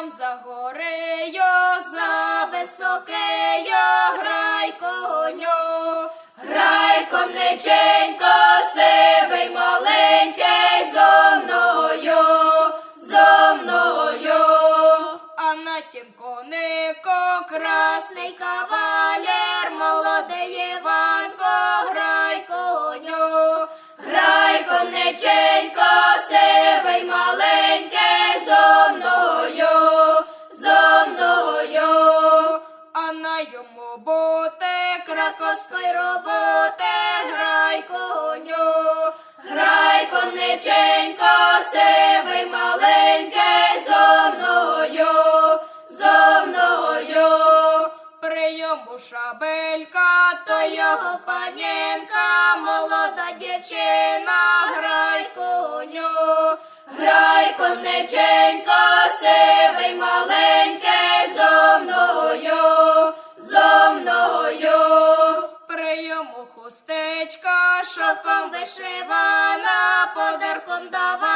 там за горею, За високею грай коню, грай конеченько, сивий маленький, зо мною, зо мною, а на тім конику крас. красний кавалер, молодий Іванко, грай коню, Грай конеченько, йому бути краковської роботи, грай коню, Грай конеченько, сивий маленький, зо мною, зо мною, прийому шабелька, то його панінка, молода дівчина, грай коню, Грай конеченько, сивий мною, прийому хустечка, шовком вишивана, подарком дав